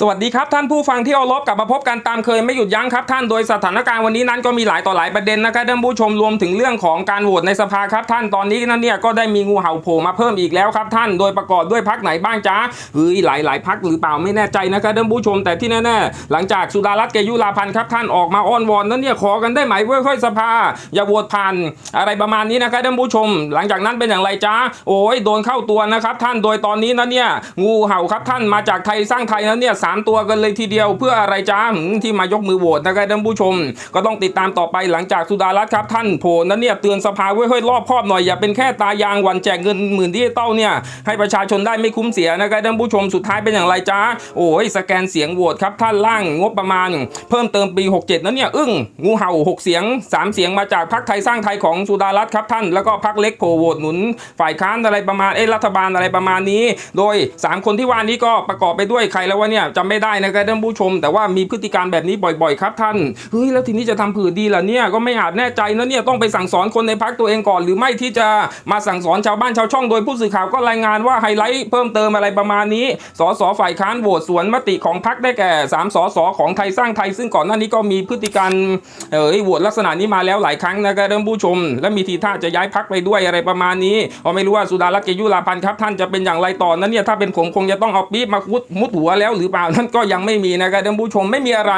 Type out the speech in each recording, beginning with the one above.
สวัสดีครับท่านผู้ฟังที่เคารพกลับมาพบกันตามเคยไม่หยุดยั้งครับท่านโดยสถานการณ์วันนี้นั้นก็มีหลายต่อหลายประเด็นนะครับท่านผู้ชมรวมถึงเรื่องของการโหวตในสภาครับท่านตอนนี้นั้นเนี่ยก็ได้มีงูเห่าโผล่มาเพิ่มอีกแล้วครับท่านโดยประกอบด้วยพักไหนบ้างจ้าเฮ้ยหลายหลายพักหรือเปล่าไม่แน่ใจนะครับท่านผู้ชมแต่ที่แน่ๆหลังจากสุดารัตน์เกยุราพันธ์ครับท่านออกมาอ้อนวอนนั้นเนี่ยขอกันได้ไหมเว้ยค่อยสภา อย่าโหวตผ่านอะไรประมาณนี้นะครับท่านผู้ชม หลังจากนั้นเป็นอย่างไรจ้าโอ้ยโดนเข้าตัวนะครับท่านโดยตอนนี้นั้นเนี่ยงูเห่าครับท่านมาจากไทยสร้างไทยนั้นเนี่ยสามตัวกันเลยทีเดียวเพื่ออะไรจ้าที่มายกมือโหวตนะครับท่านผู้ชม ก็ต้องติดตามต่อไปหลังจากสุดารัตน์ครับท่านโผล่นั้นเนี่ยเตือนสภาไว้เฮ้รอบครอบหน่อยอย่าเป็นแค่ตายางวันแจกเงินหมื่นดิจิตอลเนี่ยให้ประชาชนได้ไม่คุ้มเสียนะครับท่านผู้ชมสุดท้ายเป็นอย่างไรจ้าโอ้ยสแกนเสียงโหวตครับท่านร่างงบประมาณ เพิ่มเติมปี 67 นั้นเนี่ยอึ้งงูเห่า 6 เสียง 3 เสียงมาจากพรรคไทยสร้างไทยของสุดารัตน์ครับท่านแล้วก็พรรคเล็กโผล่โหวตหนุน ฝ่ายค้านอะไรประมาณเอ้รัฐบาลอะไรประมาณนี้ โดย 3 คนที่ว่านี้ก็ประกอบไปด้วยใครแล้ววะเนี่ยจำไม่ได้นะครับท่านผู้ชม แต่ว่ามีพฤติการแบบนี้บ่อยๆ ครับท่านเฮ้ยแล้วทีนี้จะทำผือดีล่ะเนี่ยก็ไม่อาจแน่ใจนะเนี่ยต้องไปสั่งสอนคนในพรรคตัวเองก่อน หรือไม่ที่จะมาสั่งสอนชาวบ้านชาวช่องโดยผู้สื่อข่าวก็รายงานว่าไฮไลท์เพิ่มเติมอะไรประมาณนี้สสฝ่ายค้านโหวตสวนมติของพรรคได้แก่สามสสของไทยสร้างไทยซึ่งก่อนหน้านี้ก็มีพฤติการเออโหวตลักษณะนี้มาแล้วหลายครั้งนะครับท่านผู้ชม และมีทีท่าจะย้ายพรรคไปด้วยอะไรประมาณนี้ก็ไม่รู้ว่าสุดารัตน์เกยุราพันธ์ครับท่านจะเป็นอย่างไรต่อนั้นเนี่ยถ้าเป็นผมคงจะต้องเอาปี๊บมามุดมุดหัวแล้วหรือปล่านั่นก็ยังไม่มีนะครับท่านผู้ชมไม่มีอะไร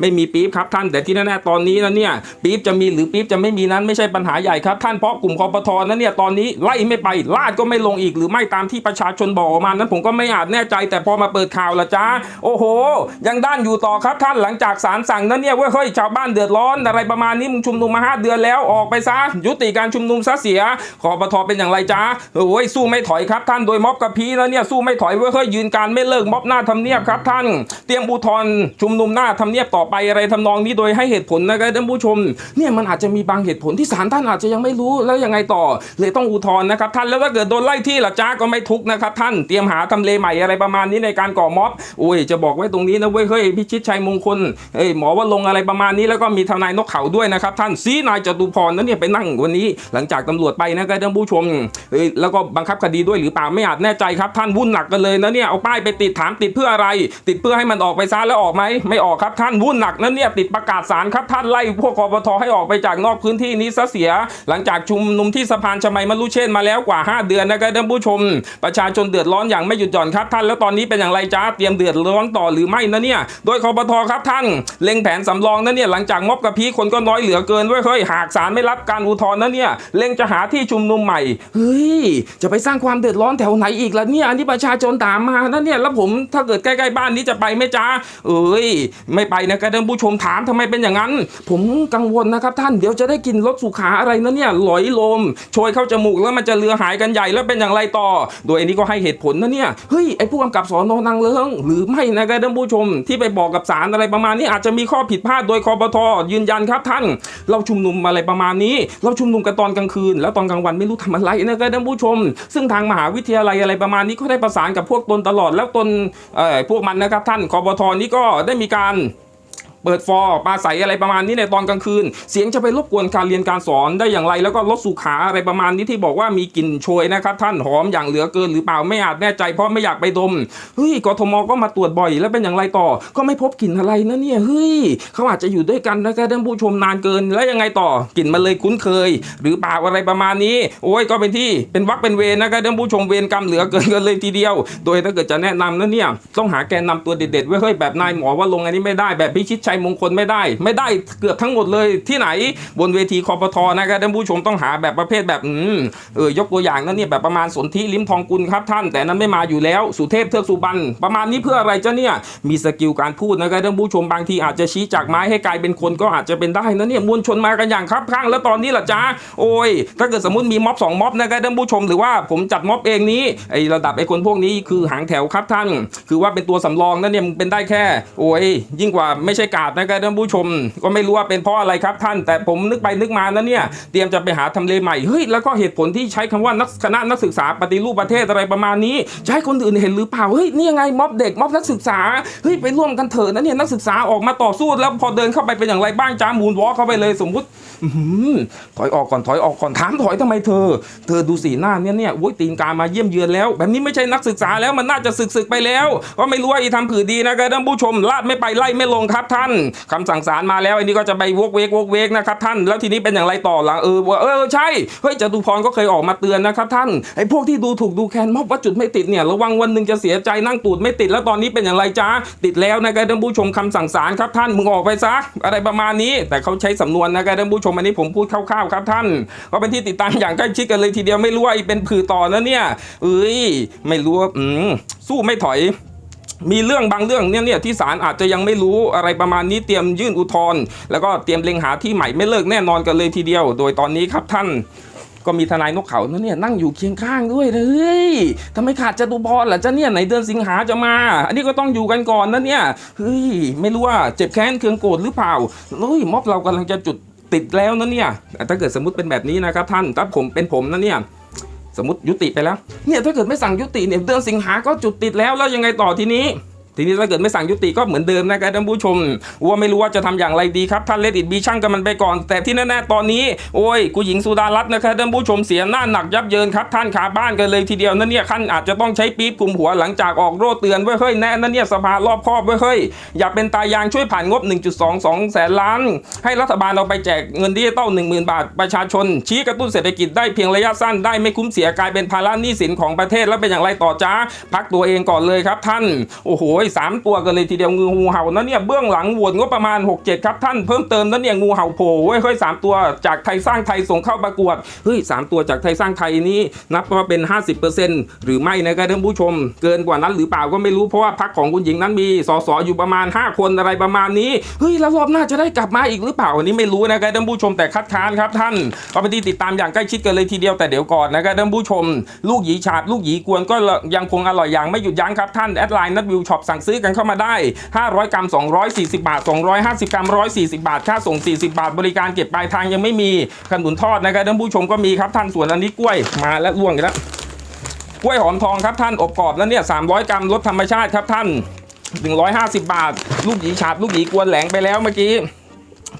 ไม่มีปี๊บครับท่าน แต่ที่แน่ๆตอนนี้นะเนี่ยปี๊บจะมีหรือปี๊บจะไม่มีนั้นไม่ใช่ปัญหาใหญ่ครับท่านเพราะกลุ่มคอปทอนั้นเนี่ยตอนนี้ไล่ไม่ไปลาดก็ไม่ลงอีกหรือไม่ตามที่ประชาชนบอกมานั้นผมก็ไม่อาจแน่ใจ แต่พอมาเปิดข่าวละจ้าโอ้โห ยังด้านอยู่ต่อครับท่านหลังจากศาลสั่งนั้นเนี่ยว้ยเฮ้ยชาวบ้านเดือดร้อนอะไรประมาณนี้มึงชุมนุมมาห้าเดือนแล้วออกไปซะยุติการชุมนุมซะเสียคอปทเป็นอย่างไรจ้าโอ้ยสู้ไม่ถอยครับท่านโดยม็อบกับพีแล้วเนี่ยสู้ไม่ถอยว้ยเฮ้ยยืนการไม่เลิกม็อบหน้าทำเนียบครับท่าน เตรียมอุทธรณ์ชุมนุมหน้าทำเนียบต่อไปอะไรทำนองนี้โดยให้เหตุผลนะครับท่านผู้ชมเนี่ยมันอาจจะมีบางเหตุผลที่ศาลท่านอาจจะยังไม่รู้แล้วยังไงต่อ เลยต้องอุทธรณ์นะครับท่านแล้วถ้าเกิดโดนไล่ที่ละจ้าก็ไม่ทุกนะครับท่านเตรียมหาทำเลใหม่อะไรประมาณนี้ในการก่อม็อบโอ้ยจะบอกไว้ตรงนี้นะเว้ยเฮ้ยพิชิตชัยมงคลเอ้ยหมอว่าลงอะไรประมาณนี้แล้วก็มีทนายนกเขาด้วยนะครับท่านซีนายจตุพรนั้นเนี่ยไปนั่งวันนี้ หลังจากตำรวจไปนะครับท่านผู้ชมเอ้ยแล้วก็บังคับคดีด้วยหรือเปล่าไม่อาจแน่ใจครับ ท่านวุ่นหนักกันเลยนะเนี่ยเอาป้ายไปติดถามติดเพื่ออะไรติดเพื่อให้มันออกไปซะแล้วออกไหมไม่ออกครับท่านวุ่นหนักนั้นเนี่ยติดประกาศศาลครับท่านไล่พวกกปทให้ออกไปจากนอกพื้นที่นี้ซะเสีย หลังจากชุมนุมที่สะพานชมัยมรุเชษมาแล้วกว่า 5 เดือนนะครับท่านผู้ชม ประชาชนเดือดร้อนอย่างไม่หยุดหย่อนครับท่านแล้วตอนนี้เป็นอย่างไรจ้าเตรียมเดือดร้อนต่อหรือไม่นะเนี่ย โดยคอปทครับท่าน เล็งแผนสำรองนะเนี่ยหลังจากม็อบกระพีคนก็น้อยเหลือเกินเว้ยเฮ้ยหากศาลไม่รับการอุทธรณ์นะเนี่ยเล็งจะหาที่ชุมนุมใหม่เฮ้ยจะไปสร้างความเดือดร้อนแถวไหนอีกล่ะเนี่ยอันนี้ประชาชนถามมานะเนี่ยแล้วผมถ้าเกิดใกล้ๆบ้านนี้จะไปไหมจ้าเอ้ย ไม่ไปนะครับท่านผู้ชมถามทำไมเป็นอย่างนั้น ผมกังวลนะครับท่านเดี๋ยวจะได้กินรสสุขาอะไรนะเนี่ยหลอยลมโชยเข้าจมูกแล้วมันจะเรือหายกันใหญ่แล้วเป็นอย่างไรต่อ โดยอันนี้ก็ให้เหตุผลนะเนี่ยเฮ้ยไอ้ผู้กำกับสอนอนางเลิงหรือไม่นะครับท่านผู้ชมที่ไปบอกกับศาลอะไรประมาณนี้อาจจะมีข้อผิดพลาดโดยคอปทยืนยันครับท่าน เราชุมนุมอะไรประมาณนี้ เราชุมนุมกันตอนกลางคืน แล้วตอนกลางวันไม่รู้ทำอะไรนะครับท่านผู้ชม ซึ่งทางมหาวิทยาลัยอะไรประมาณนี้ก็ได้ประสานกับพวกตนตลอดแล้วตนเอ่อพวกมันนะครับท่านคอปทอนี้ก็ได้มีการ เปิดฟอร์ปลาใสอะไรประมาณนี้ในตอนกลางคืน เสียงจะไปรบกวนการเรียนการสอนได้อย่างไร แล้วก็ลดสุขาอะไรประมาณนี้ที่บอกว่ามีกลิ่นโชยนะครับท่านหอมอย่างเหลือเกินหรือเปล่าไม่อาจแน่ใจเพราะไม่อยากไปดมเฮ้ยกทมก็มาตรวจบ่อยแล้วเป็นอย่างไรต่อ ก็ไม่พบกลิ่นอะไรนะเนี่ยเฮ้ยเขาอาจจะอยู่ด้วยกันนะครับท่านผู้ชมนานเกินแล้วยังไงต่อกลิ่นมันเลยคุ้นเคย หรือเปล่าอะไรประมาณนี้ โอ้ยก็เป็นที่เป็นวักเป็นเวนะครับท่านผู้ชมเวรกรรมเหลือเกินกันเลยทีเดียว โดยถ้าเกิดจะแนะนำนะเนี่ยต้องหาแกนนำตัวเด็ดๆไว้เฮ้ยแบบนายหมอว่าลงอันนี้ไม่ได้แบบพิชิตชัยมงคลไม่ได้ ไม่ได้เกือบทั้งหมดเลยที่ไหนบนเวทีคอปทนะครับท่านผู้ชมต้องหาแบบประเภทแบบอืมเออยกตัวอย่างนั้นเนี่ยแบบประมาณสนธิลิ้มทองกุลครับท่านแต่นั้นไม่มาอยู่แล้วสุเทพเทือกสุบรรณประมาณนี้เพื่ออะไรเจ้ะเนี่ยมีสกิลการพูดนะครับท่านผู้ชมบางทีอาจจะชี้จากไม้ให้กลายเป็นคนก็อาจจะเป็นได้นะเนี่ยมวลชนมากันอย่างครับข้างแล้วตอนนี้ล่ะจ้าโอ้ย ถ้าเกิดสมมติมีม็อบสองม็อบนะครับท่านผู้ชมหรือว่าผมจัดม็อบเองนี้ไอระดับไอคนพวกนี้คือหางแถวครับท่าน คือว่าเป็นตัวสำรองนั่นเนี่ยมันเป็นได้แค่ โอ้ยยิ่งกว่าไม่ใช่กาาศนะครับท่านผู้ชม ก็ไม่รู้ว่าเป็นเพราะอะไรครับท่าน แต่ผมนึกไปนึกมานะเนี่ยเตรียมจะไปหาทำเลใหม่เฮ้ยแล้วก็เหตุผลที่ใช้คำว่านักคณะนักศึกษาปฏิรูปประเทศอะไรประมาณนี้จะให้คนอื่นเห็นหรือเปล่าเฮ้ยนี่ยังไงม็อบเด็กม็อบนักศึกษาเฮ้ยไปร่วมกันเถอะนะเนี่ยนักศึกษาออกมาต่อสู้แล้วพอเดินเข้าไปเป็นอย่างไรบ้างจ้ามูนวอลเข้าไปเลยสมมุติหือถอยออกก่อนถอยออกก่อนถามถอยทำไมเธอ เธอดูสีหน้าเนี่ยเนี่ยโว้ยตีนกามาเยี่ยมเยือนแล้ว แบบนี้ไม่ใช่นักศึกษาแล้วมันน่าจะศึกศึกไปแล้ว ก็ไม่รู้ว่าอีทำผือดีนะครับท่านผู้ชมลาดไม่ไปไล่ไม่ลงครับท่านคำสั่งศาลมาแล้วไอ้นี่ก็จะไปวกเวกวกเวกนะครับท่านแล้วทีนี้เป็นอย่างไรต่อหลังเออว่าเออใช่เฮ้ยจตุพรก็เคยออกมาเตือนนะครับท่านไอ้พวกที่ดูถูกดูแคลนมอบว่าจุดไม่ติดเนี่ยระวังวันหนึ่งจะเสียใจนั่งตูดไม่ติดแล้วตอนนี้เป็นอย่างไรจ้าติดแล้วนะครับท่านผู้ชมคำสั่งศาลครับท่านมึงออกไปซะอะไรประมาณนี้ แต่เขาใช้สำนวนนะครับท่านผู้ชมอันนี้ผมพูดคร่าวๆครับท่านก็เป็นที่ติดตามอย่างใกล้ชิดกันเลยทีเดียวไม่รู้ว่าไอ้เป็นผือต่อนะเนี่ยเอ้ยไม่รู้ว่าอืมสู้ไม่ถอย มีเรื่องบางเรื่องเนี่ยเนี่ยที่ศาลอาจจะยังไม่รู้อะไรประมาณนี้เตรียมยื่นอุทธรณ์แล้วก็เตรียมเล็งหาที่ใหม่ไม่เลิกแน่นอนกันเลยทีเดียว โดยตอนนี้ครับท่านก็มีทนายนกเขานะเนี่ยนั่งอยู่เคียงข้างด้วยเลยเฮ้ยทำไมขาดจตุพรล่ะจ้ะเนี่ยไหนเดือนสิงหาจะมา อันนี้ก็ต้องอยู่กันก่อนนะเนี่ยเฮ้ยไม่รู้ว่าเจ็บแค้นเคืองโกรธหรือเปล่าเฮ้ยม็อบเรากำลังจะจุดติดแล้วนะเนี่ยถ้าเกิดสมมติเป็นแบบนี้นะครับท่านถ้าผมเป็นผมนะเนี่ย สมมติยุติไปแล้วเนี่ยถ้าเกิดไม่สั่งยุติเนี่ยเดือนสิงหาก็จุดติดแล้วแล้วยังไงต่อทีนี้ ทีนี้ถ้าเกิดไม่สั่งยุติก็เหมือนเดิมนะครับท่านผู้ชมว่าไม่รู้ว่าจะทำอย่างไรดีครับท่านเลดิตบีช่างกันมันไปก่อน แต่ที่แน่ๆตอนนี้โอ้ยกูหญิงสุดารัตน์นะครับท่านผู้ชมเสียหน้าหนักยับเยินครับท่านขาบ้านกันเลยทีเดียวนั่นเนี่ยขั้นอาจจะต้องใช้ปี๊บคลุมหัวหลังจากออกโร่เตือนไว้เฮ้ยแน่นั่นเนี่ยสภารอบครอบไว้เฮ้ยอย่าเป็นตายางช่วยผ่านงบ 1.22 แสนล้าน ให้รัฐบาลเอาไปแจกเงินดิจิตอล10,000 บาทประชาชน ชี้กระตุ้นเศรษฐกิจได้เพียงระยะสั้นได้ไม่คุ้มเสียกลายเป็นภาระหนี้สินของประเทศแล้วเป็นอย่างไรต่อจ้าพักตัวเองก่อนเลยครับท่านโอ้โหสามตัวกันเลยทีเดียวงูเห่านั้นเนี่ยเบื้องหลังโหวตงบประมาณ 6-7 ครับท่านเพิ่มเติมนั้นเนี่ยงูเห่าโผล่เว้ยเฮ้ยสามตัวจากไทยสร้างไทยส่งเข้าประกวดเฮ้ยสามตัวจากไทยสร้างไทยนี้นับว่าเป็น 50%หรือไม่นะครับท่านผู้ชม เกินกว่านั้นหรือเปล่าก็ไม่รู้เพราะว่าพักของคุณหญิงนั้นมีสสอยู่ประมาณ 5 คนอะไรประมาณนี้เฮ้ยแล้วรอบหน้าจะได้กลับมาอีกหรือเปล่าอันนี้ไม่รู้นะครับท่านผู้ชมแต่คัดค้านครับท่านก็เป็นที่ติดตามอย่างใกล้ชิดกันเลยทีเดียวแต่เดี๋ยวก่อนนะครับท่านผู้ชม ลูกหยีฉาดลูกหยีกวนก็ยังคงอร่อยอย่างไม่หยุดยั้งครับท่านแอดไลน์นัดวิวช็อปสั่งซื้อกันเข้ามาได้ 500 กรัม 240 บาท 250 กรัม 140 บาท ค่าส่ง 40 บาท บริการเก็บปลายทางยังไม่มีขนุนทอดนะครับท่านผู้ชมก็มีครับท่านส่วนอันนี้กล้วยมาแล้วล่วงอีกแล้วกล้วยหอมทองครับท่านอบกรอบแล้วเนี่ย 300 กรัมรสธรรมชาติครับท่าน 150 บาท ลูกหยีฉาบลูกหยีกวนแหลงไปแล้วเมื่อกี้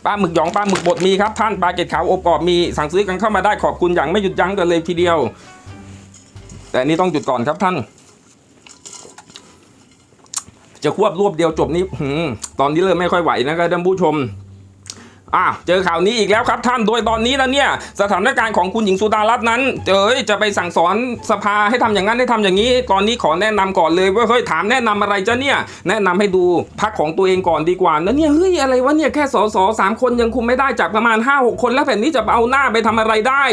ปลาหมึกหยองปลาหมึกบดมีครับท่านปลาเกล็ดขาวอบกรอบมีสั่งซื้อกันเข้ามาได้ขอบคุณอย่างไม่หยุดยั้งกันเลยทีเดียว แต่นนี้ต้องหยุดก่อนครับท่าน จะควบรวบเดียวจบนี้ตอนนี้เริ่มไม่ค่อยไหวนะครับท่านผู้ชมอะเจอข่าวนี้อีกแล้วครับท่าน โดยตอนนี้นะเนี่ยสถานการณ์ของคุณหญิงสุดารัตน์นั้นเจอจะไปสั่งสอนสภาให้ทำอย่างนั้นให้ทำอย่างนี้ ตอนนี้ขอแนะนำก่อนเลยว่าเฮ้ยถามแนะนำอะไรจ้ะเนี่ยแนะนำให้ดูพักของตัวเองก่อนดีกว่านะเนี่ยเฮ้ยอะไรวะเนี่ยแค่สสสามคนยังคุมไม่ได้จากประมาณ5 6คนแล้วแบบนี้จะเอาหน้าไปทำอะไรได้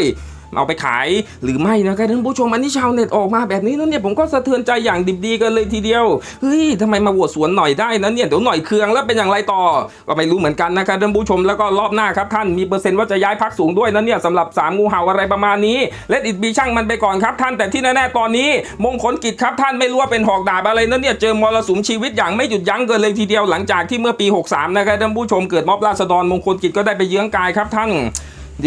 เอาไปขายหรือไม่นะครับท่านผู้ชมอันนี้ชาวเน็ตออกมาแบบนี้นะเนี่ยผมก็สะเทือนใจอย่างดิบดีกันเลยทีเดียวเฮ้ยทำไมมาโหวตสวนหน่อยได้นะเนี่ยเดี๋ยวหน่อยเครืองแล้วเป็นอย่างไรต่อ ก็ไม่รู้เหมือนกันนะครับท่านผู้ชมแล้วก็รอบหน้าครับท่านมีเปอร์เซ็นต์ว่าจะย้ายพักสูงด้วยนะเนี่ยสำหรับสามงูเห่าอะไรประมาณนี้เลดอิดบีช่างมันไปก่อนครับท่านแต่ที่แน่ๆตอนนี้ มงคลกิจครับท่านไม่รู้ว่าเป็นหอกดาบอะไรนะเนี่ยเจอมรสุมชีวิตอย่างไม่หยุดยั้งเกินเลยทีเดียวหลังจากที่เมื่อปี 63นะครับท่านผู้ชมเกิดม็อบราษฎรมงคลกิจก็ได้ไปเยื้องกายครับท่าน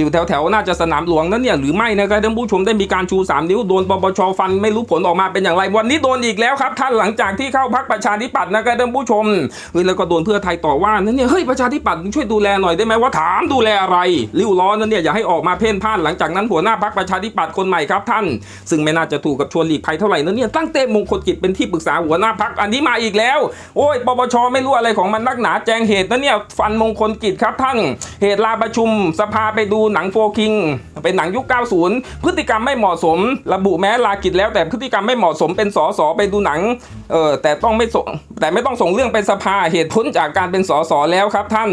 อยู่แถวๆน่าจะสนามหลวงนั่นเนี่ยหรือไม่นะครับท่านผู้ชมได้มีการชู 3 นิ้วโดนปปชฟันไม่รู้ผลออกมาเป็นอย่างไร วันนี้โดนอีกแล้วครับ ท่านหลังจากที่เข้าพักประชาธิปัตย์นะครับท่านผู้ชมเฮ้ยแล้วก็โดนเพื่อไทยต่อว่านั่นเนี่ยเฮ้ยประชาธิปัตย์ช่วยดูแลหน่อยได้ไหมว่าถามดูแลอะไรริ้วล้อนั่นเนี่ยอย่าให้ออกมาเพ่นพ่านหลังจากนั้นหัวหน้าพักประชาธิปัตย์คนใหม่ครับท่าน ซึ่งไม่น่าจะถูกกับชวนหลีกภัยเท่าไหร่นั่นเนี่ยตั้งเต้มงคลกิจเป็นที่ปรึกษาหัวหน้าพักอันนี้มาอีกแล้ว โอ้ยปปชไม่รู้อะไรของมันนักหนาแจงเหตุนั่นเนี่ยฟันมงคลกิจครับท่านเหตุลาประชุมสภาไปดูหนังโฟคิงเป็นหนังยุค 90 พฤติกรรมไม่เหมาะสม ระบุแม้ลากิจแล้วแต่พฤติกรรมไม่เหมาะสมเป็นสอสอไปดูหนังเออแต่ต้องไม่ส่งแต่ไม่ต้องส่งเรื่องไปสภาเหตุผลจากการเป็นสอสอแล้วครับท่าน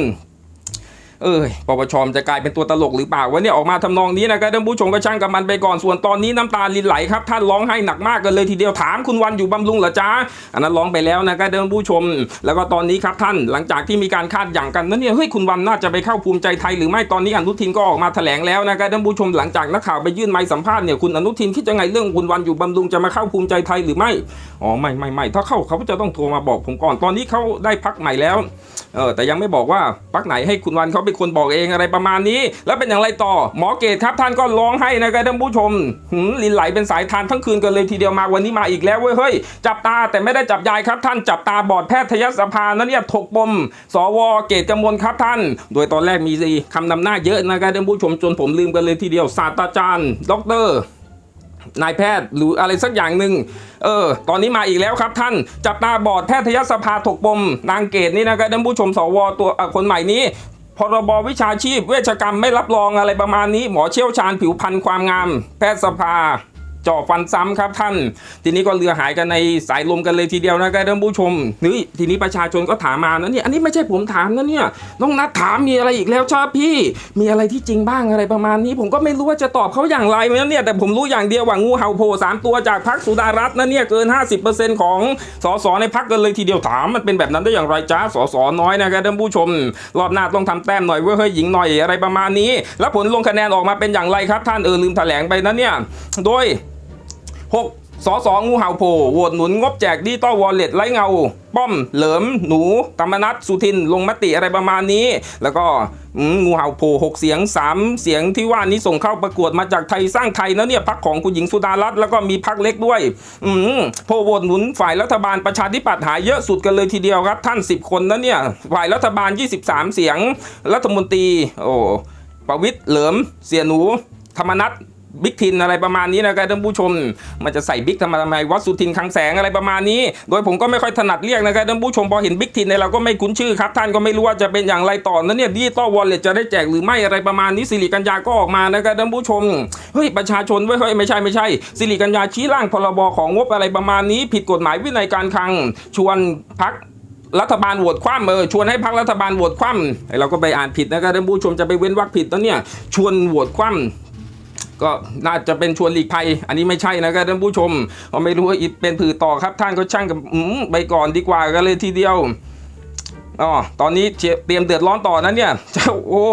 เอ้ยปปชจะกลายเป็นตัวตลกหรือเปล่าวะเนี่ยออกมาทำนองนี้นะครับท่านผู้ชมก็ช่างกับมันไปก่อนส่วนตอนนี้น้ำตาลินไหลครับท่านร้องไห้หนักมากกันเลยทีเดียวถามคุณวันอยู่บำรุงเหรอจ๊ะอันนั้นร้องไปแล้วนะครับท่านผู้ชม แล้วก็ตอนนี้ครับท่านหลังจากที่มีการคาดหยั่งกันนั้นเนี่ยเฮ้ยคุณวันน่าจะไปเข้าภูมิใจไทยหรือไม่ตอนนี้อนุทินก็ออกมาแถลงแล้วนะครับท่านผู้ชมหลังจากนักข่าวไปยื่นไมค์สัมภาษณ์เนี่ยคุณอนุทินคิดยังไงเรื่องคุณวันอยู่บำรุงจะมาเข้าภูมิใจไทยหรือไม่อ๋อไม่ไม่ไม่ถ้าเข้าเขาจะต้องโทรมาบอกผมก่อนตอนนี้เขาได้พักใหม่แล้ว เออแต่ยังไม่บอกว่าพักไหนให้คุณวันเขาเป็นคนบอกเองอะไรประมาณนี้ แล้วเป็นอย่างไรต่อหมอเกตครับท่านก็ร้องให้นะครับท่านผู้ชมหืมลินไหลเป็นสายทานทั้งคืนกันเลยทีเดียวมาวันนี้มาอีกแล้วเว้ยเฮ้ยจับตาแต่ไม่ได้จับยายครับท่านจับตาบอร์ดแพทยสภานั่นเนี่ยถกปม สวเกตกำมลครับท่าน โดยตอนแรกมีคำนำหน้าเยอะนะครับท่านผู้ชมจนผมลืมกันเลยทีเดียวศาสตราจารย์ดอกเตอร นายแพทย์หรืออะไรสักอย่างหนึ่งเออ ตอนนี้มาอีกแล้วครับท่าน จับตาบอร์ดแพทยสภาถกปม นางเกตนี่นะครับท่านผู้ชมสวตัวคนใหม่นี้พรบวิชาชีพเวชกรรมไม่รับรองอะไรประมาณนี้ หมอเชี่ยวชาญผิวพรรณความงาม แพทยสภา จ่อฟันซ้ำครับท่าน ทีนี้ก็เรือหายกันในสายลมกันเลยทีเดียวนะครับท่านผู้ชมนี่ทีนี้ประชาชนก็ถามมานะเนี่ยอันนี้ไม่ใช่ผมถามนะเนี่ยน้องนัดถามมีอะไรอีกแล้วชอบพี่ มีอะไรที่จริงบ้างอะไรประมาณนี้ ผมก็ไม่รู้ว่าจะตอบเขาอย่างไรนะเนี่ยแต่ผมรู้อย่างเดียวว่างูเห่าโผล่สามตัวจากพักสุดารัตน์นะเนี่ยเกิน 50%ของสสในพักกันเลยทีเดียวถามมันเป็นแบบนั้นได้อย่างไรจ้าสสน้อยนะครับท่านผู้ชม รอบหน้าต้องทำแต้มหน่อยเว้ยเฮ้ยหญิงหน่อยอะไรประมาณนี้ แล้วผลลงคะแนนออกมาเป็นอย่างไรครับ ท่านเออลืมแถลงไปนะเนี่ยโดย 6 สสงูเห่าโผโหวตหนุนงบแจกดิจิตอลวอลเล็ตไร้เงา ป้อมเหลิม หนูธรรมนัทสุทิน ลงมติอะไรประมาณนี้ แล้วก็งูเห่าโผล่หกเสียง 3 เสียงที่ว่านี้ส่งเข้าประกวดมาจากไทยสร้างไทยนะเนี่ยพักของคุณหญิงสุดารัตน์แล้วก็มีพักเล็กด้วย อืมโพลโหวตหนุนฝ่ายรัฐบาลประชาธิปัตย์หายเยอะสุดกันเลยทีเดียวครับ ท่าน 10 คนนะเนี่ยฝ่ายรัฐบาล 23 เสียง รัฐมนตรี โอ้ประวิตรเหลิมเสียหนูธรรมนัท บิ๊กทินอะไรประมาณนี้นะครับท่านผู้ชม มันจะใส่บิ๊กทำไมทำไมวัดสุทินคังแสงอะไรประมาณนี้ โดยผมก็ไม่ค่อยถนัดเรียกนะครับท่านผู้ชมพอเห็นบิ๊กทินเนี่ยเราก็ไม่คุ้นชื่อครับ ท่านก็ไม่รู้ว่าจะเป็นอย่างไรต่อนั้นเนี่ยดิจิตอลวอลเล็ตจะได้แจกหรือไม่อะไรประมาณนี้สิริกัญญาก็ออกมานะครับท่านผู้ชมเฮ้ยประชาชนเว้ยเฮ้ยไม่ใช่ไม่ใช่สิริกัญญาชี้ร่างพรบของงบอะไรประมาณนี้ ผิดกฎหมายวินัยการคลังชวนพักรัฐบาลโหวตคว่ำเออชวนให้พักรัฐบาลโหวตคว่ำไอ้เราก็ไปอ่านผิดนะครับท่านผู้ชมจะไปเว้นวรรคผิดแล้วเนี่ยชวนโหวตคว่ำ ก็น่าจะเป็นชวนหลีกภัย อันนี้ไม่ใช่นะครับท่านผู้ชมเพราะไม่รู้ว่าอีเป็นผือต่อครับ ท่านก็ช่างกับอืมไปก่อนดีกว่ากันเลยทีเดียวอ๋อตอนนี้เตรียมเดือดร้อนต่อนะเนี่ยเจ้าโอ้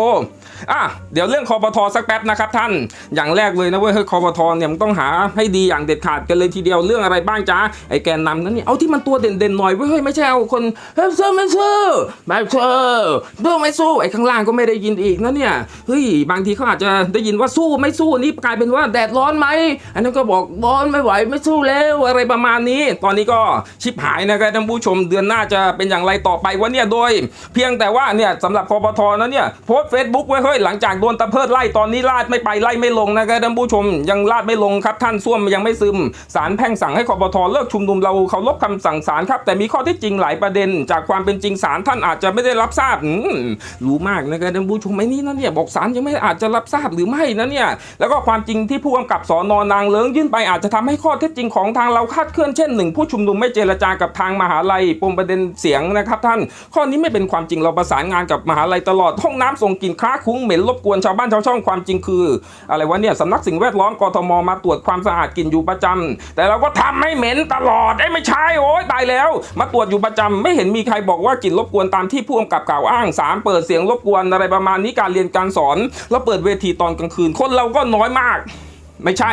อะเดี๋ยวเรื่องคอปทอสักแป๊บนะครับท่านอย่างแรกเลยนะเว้ยเฮ้ยคอปทอเนี่ยมันต้องหาให้ดีอย่างเด็ดขาดกันเลยทีเดียวเรื่องอะไรบ้างจ้าไอแกนนำนั้นเนี่ยเอาที่มันตัวเด่นๆหน่อยเว้ยไม่ใช่เอาคนเฮ้ยเซอร์ไม่เซอร์แบบเซอร์เรื่องไม่สู้ไอข้างล่างก็ไม่ได้ยินอีกนะเนี่ยเฮ้ยบางทีเขาอาจจะได้ยินว่าสู้ไม่สู้นี่กลายเป็นว่าแดดร้อนไหมอันนั้นก็บอกร้อนไม่ไหวไม่สู้แล้วอะไรประมาณนี้ ตอนนี้ก็ชิบหายนะครับท่านผู้ชมเดือนหน้าจะเป็นอย่างไรต่อไปวะเนี่ยโดย เพียงแต่ว่าเนี่ยสำหรับคอปทอนะเนี่ยโพสเฟซบุ๊กไว้เฮ้ยหลังจากโดนตะเพิดไล่ตอนนี้ลาดไม่ไปไล่ไม่ลงนะครับท่านผู้ชมยังลาดไม่ลงครับท่านส้วมยังไม่ซึมศาลแพ่งสั่งให้คอปทเลิกชุมนุมเราเคารพคำสั่งศาลครับ แต่มีข้อเที่จริงหลายประเด็น จากความเป็นจริงศาลท่านอาจจะไม่ได้รับทราบรู้มากนะครับท่านผู้ชมไอ้นี่นะเนี่ยบอกศาลยังไม่อาจจะรับทราบหรือไม่นะเนี่ยแล้วก็ความจริงที่ผู้กำกับสอนอนางเลิ้งยื่นไปอาจจะทำให้ข้อเท็จจริงของทางเราคาดเคลื่อนเช่นหนึ่งผู้ชุมนุมไม่เจรจากับทางมหาลัยปมประเด็นเสียงนะครับท่าน ข้อนี้ไม่เป็นความจริงเราประสานงานกับมหาลัยตลอดห้องน้ำส่งกลิ่นคล้าคุ้งเหม็นรบกวนชาวบ้านชาวช่องความจริงคือ อะไรวะเนี่ยสำนักสิ่งแวดล้อมกทมมาตรวจความสะอาดกลิ่นอยู่ประจำ แต่เราก็ทำให้เหม็นตลอดไอ้ยไม่ใช่โอ้ยตายแล้ว มาตรวจอยู่ประจำ ไม่เห็นมีใครบอกว่ากลิ่นรบกวนตามที่ผู้กำกับกล่าวอ้างสารเปิดเสียงรบกวนอะไรประมาณนี้การเรียนการสอน แล้วเปิดเวทีตอนกลางคืนคนเราก็น้อยมาก ไม่ใช่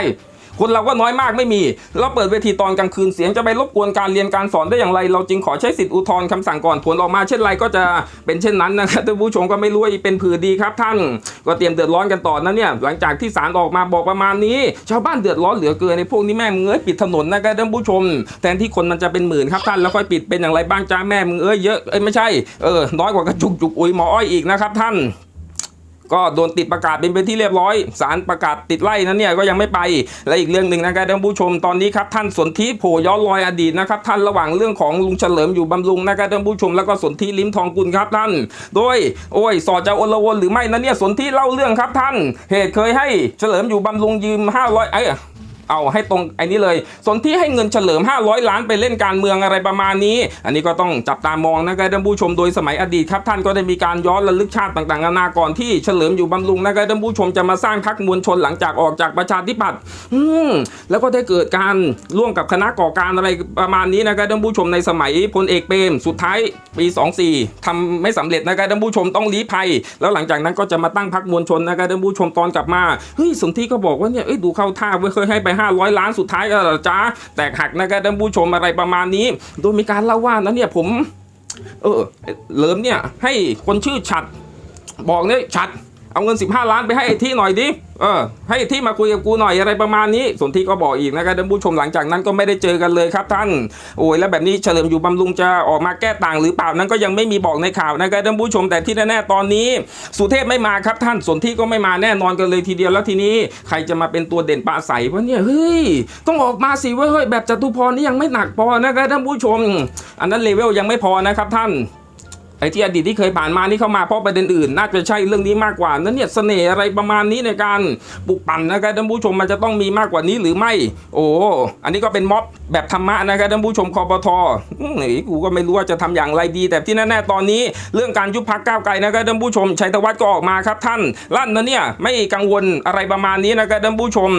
คนเราก็น้อยมากไม่มี เราเปิดเวทีตอนกลางคืนเสียงจะไปรบกวนการเรียนการสอนได้อย่างไร เราจึงขอใช้สิทธิอุทธรณ์คำสั่งก่อนผลออกมาเช่นไรก็จะเป็นเช่นนั้นนะครับท่านผู้ชมก็ไม่รู้ว่าเป็นผือดีครับท่านก็เตรียมเดือดร้อนกันต่อนะเนี่ยหลังจากที่ศาลออกมาบอกประมาณนี้ ชาวบ้านเดือดร้อนเหลือเกินในพวกนี้แม่มึงเอ้ยปิดถนนนะครับท่านผู้ชม แทนที่คนมันจะเป็นหมื่นครับท่านแล้วค่อยปิดเป็นอย่างไรบ้างจ้าแม่มึงเอ้ยเยอะเอ้ยไม่ใช่เออน้อยกว่ากระจุกจุกอุยหมออ้อยอีกนะครับท่าน ก็โดนติดประกาศเป็นไปที่เรียบร้อยสารประกาศติดไล่นั้นเนี่ยก็ยังไม่ไป และอีกเรื่องหนึ่งนะครับท่านผู้ชมตอนนี้ครับท่านสนธิโผย้อนรอยอดีตนะครับท่านระหว่างเรื่องของลุงเฉลิมอยู่บำรุงนะครับท่านผู้ชมแล้วก็สนธิลิ้มทองกุลครับท่าน โดยโอ้ยสอดจะอลวนหรือไม่นั้นเนี่ยสนธิเล่าเรื่องครับท่าน เหตุเคยให้เฉลิมอยู่บำรุงยืม500ไอ้ เอาให้ตรงไอ้นี้เลย ส่วนที่ให้เงินเฉลิม 500 ล้านไปเล่นการเมืองอะไรประมาณนี้ อันนี้ก็ต้องจับตามองนะครับท่านผู้ชมโดยสมัยอดีตครับท่านก็ได้มีการย้อนระลึกชาติต่างๆนานาก่อนที่เฉลิมอยู่บำรุงนะครับท่านผู้ชมจะมาสร้างพรรคมวลชนหลังจากออกจากประชาธิปัตย์อืมแล้วก็ได้เกิดการร่วมกับคณะก่อการอะไรประมาณนี้นะครับท่านผู้ชมในสมัยพลเอกเปรมสุดท้ายปี 24ทำไม่สำเร็จนะครับท่านผู้ชมต้องลี้ภัย แล้วหลังจากนั้นก็จะมาตั้งพรรคมวลชนนะครับท่านผู้ชมตอนกลับมาเฮ้ยสนธิก็บอกว่าเนี่ยเอ้ยดูเข้าท่าเว้ยเคยให้ไป500 ล้านสุดท้ายก็จ้าแตกหักนะครับท่านผู้ชมอะไรประมาณนี้ โดยมีการเล่าว่านะเนี่ยผม เออเหลิมเนี่ยให้คนชื่อฉัดบอกเนี่ยฉัด เอาเงิน 15 ล้านไปให้ไอ้ที่หน่อยดิเออให้ที่มาคุยกับกูหน่อยอะไรประมาณนี้ สนที่ก็บอกอีกนะครับท่านผู้ชมหลังจากนั้นก็ไม่ได้เจอกันเลยครับท่านโอ้ยแล้วแบบนี้เฉลิมอยู่บำรุงจะออกมาแก้ต่างหรือเปล่านั้นก็ยังไม่มีบอกในข่าวนะครับท่านผู้ชมแต่ที่แน่ๆตอนนี้ สุเทพไม่มาครับท่านสนที่ก็ไม่มาแน่นอนกันเลยทีเดียวแล้วทีนี้ใครจะมาเป็นตัวเด่นปลาใสวะเนี่ยเฮ้ยต้องออกมาสิเว้ยเฮ้ยแบบจตุพรนี่ยังไม่หนักพอนะครับท่านผู้ชม อันนั้นเลเวลยังไม่พอนะครับท่าน อ้ที่อดีตที่เคยผ่านมานี่เข้ามาเพราะประเด็นอื่น น่าจะใช่เรื่องนี้มากกว่า นั่นเนี่ยเสน่ห์อะไรประมาณนี้ในการปลุกปั่นนะครับท่านผู้ชมมันจะต้องมีมากกว่านี้หรือไม่ โอ้อันนี้ก็เป็นม็อบแบบธรรมะนะครับท่านผู้ชมคอปทอืมไหนกูก็ไม่รู้ว่าจะทำอย่างไรดี แต่ที่แน่ๆตอนนี้ เรื่องการยุบพักก้าวไกลนะครับท่านผู้ชมชัยธวัฒน์ก็ออกมาครับท่านลั่นนะเนี่ยไม่กังวลอะไรประมาณนี้นะครับท่านผู้ชม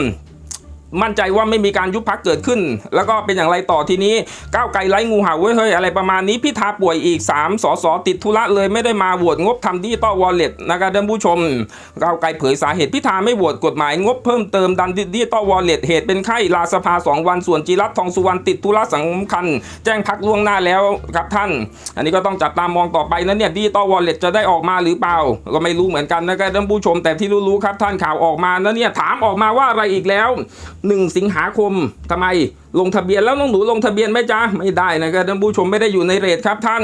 มั่นใจว่าไม่มีการยุบพักเกิดขึ้น แล้วก็เป็นอย่างไรต่อทีนี้ก้าวไกลไร้งูเห่าเว้ยเฮ้ยอะไรประมาณนี้พิธาป่วยอีก 3สสติดธุระเลยไม่ได้มาโหวตงบทำดิจิตอลวอลเล็ตนะครับท่านผู้ชมก้าวไกลเผยสาเหตุพิธาไม่โหวตกฎหมายงบเพิ่มเติมดันดิจิตอลวอลเล็ตเหตุเป็นไข้ลาสภา 2 วันส่วนจิรัตน์ทองสุวรรณติดธุระสำคัญ แจ้งพักล่วงหน้าแล้วครับท่าน อันนี้ก็ต้องจับตามองต่อไปนะเนี่ยดิจิตอลวอลเล็ตจะได้ออกมาหรือเปล่า ก็ไม่รู้เหมือนกันนะครับท่านผู้ชมแต่ที่รู้ๆครับท่านข่าวออกมานะเนี่ยถามออกมาว่าอะไรอีกแล้ว1 สิงหาคมทำไม ลงทะเบียนแล้วน้องหนูลงทะเบียนไหมจ๊ะไม่ได้นะครับท่านผู้ชมไม่ได้อยู่ในเรทครับท่าน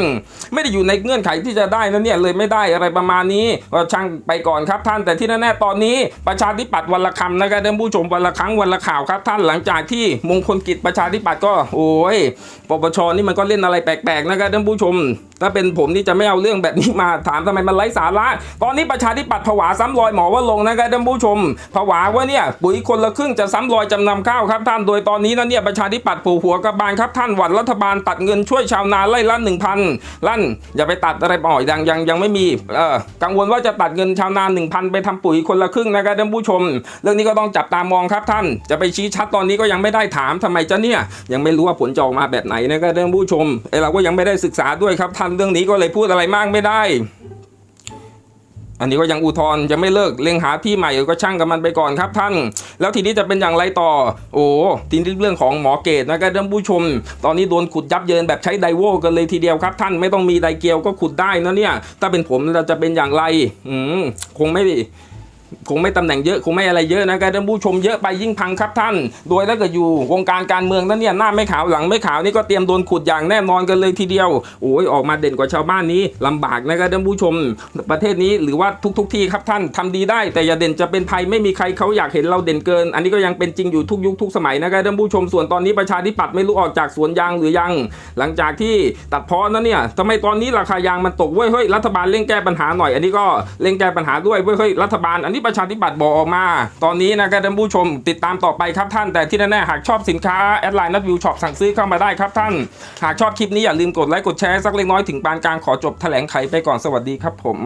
ไม่ได้อยู่ในเงื่อนไขที่จะได้นะเนี่ยเลยไม่ได้อะไรประมาณนี้ก็ช่างไปก่อนครับท่าน แต่ที่แน่ๆตอนนี้ประชาธิปัตย์วันละคำนะครับท่านผู้ชมวันละครั้งวันละข่าวครับท่านหลังจากที่มงคลกิจประชาธิปัตย์ก็โอ้ยปปชนี่มันก็เล่นอะไรแปลกๆนะครับท่านผู้ชม ถ้าเป็นผมนี่จะไม่เอาเรื่องแบบนี้มาถามทำไมมันไร้สาระ ตอนนี้ประชาธิปัตย์ผวาซ้ำรอยหมอว่าลงนะครับท่านผู้ชมผวาว่าเนี่ยปุ๋ยคนละครึ่งจะซ้ำรอยจำนำข้าวครับท่านโดยตอนนี้นะเนี่ยประชาธิปัตย์ผูหัวกระบาลครับท่านหวัดรัฐบาลตัดเงินช่วยชาวนาไล่ละหนึ่งพันลั่นอย่าไปตัดอะไรบ่อยยังยังยังไม่มีเออกังวลว่าจะตัดเงินชาวนาหนึ่งพันไปทำปุ๋ยคนละครึ่งนะครับท่านผู้ชม เรื่องนี้ก็ต้องจับตามองครับท่าน จะไปชี้ชัดตอนนี้ก็ยังไม่ได้ถามทำไมจะเนี่ย ยังไม่รู้ว่าผลจะออกมาแบบไหนนะครับท่านผู้ชมไอเราก็ยังไม่ได้ศึกษาด้วยครับท่านเรื่องนี้ก็เลยพูดอะไรมากไม่ได้ อันนี้ก็ยังอุทธรณ์ยังไม่เลิกเล็งหาที่ใหม่ก็ช่างกับมันไปก่อนครับท่าน แล้วทีนี้จะเป็นอย่างไรต่อ โอ้ทีนี้เรื่องของหมอเกตนะครับท่านผู้ชม ตอนนี้โดนขุดยับเยินแบบใช้ไดโวกันเลยทีเดียวครับ ท่านไม่ต้องมีไดเกียวก็ขุดได้นะเนี่ย ถ้าเป็นผมเราจะเป็นอย่างไร อืมคงไม่ คงไม่ตำแหน่งเยอะคงไม่อะไรเยอะนะครับท่านผู้ชมเยอะไปยิ่งพังครับท่าน โดยถ้าเกิดอยู่วงการการเมืองนั้นเนี่ยหน้าไม่ขาวหลังไม่ขาวนี่ก็เตรียมโดนขุดอย่างแน่นอนกันเลยทีเดียวโอ้ยออกมาเด่นกว่าชาวบ้านนี้ลำบากนะครับท่านผู้ชม ประเทศนี้หรือว่าทุกๆทที่ครับท่านทำดีได้ แต่อย่าเด่นจะเป็นภัยไม่มีใครเขาอยากเห็นเราเด่นเกิน อันนี้ก็ยังเป็นจริงอยู่ทุกยุคทุกสมัยนะครับท่านผู้ชมส่วนตอนนี้ประชาธิปัตย์ไม่รู้ออกจากสวนยางหรือยัง หลังจากที่ตัดพาะนั้นเนี่ยทำไมตอนนี้ราคายางมันตกเว้ยเฮ้ยรัฐบาลเร่งแก้ปัญหาหน่อย อันนี้ก็เร่งแก้ปัญหาด้วยเว้ยเฮ้ยรัฐบาลอันนี้ประชาธิปัตย์บอกออกมา ตอนนี้นะครับท่านผู้ชมติดตามต่อไปครับท่าน แต่ที่แน่ๆหากชอบสินค้าแอดไลน์นัดวิวช็อปสั่งซื้อเข้ามาได้ครับท่าน หากชอบคลิปนี้อย่าลืมกดไลค์กดแชร์สักเล็กน้อยถึงปานกลางขอจบแถลงไขไปก่อนสวัสดีครับผม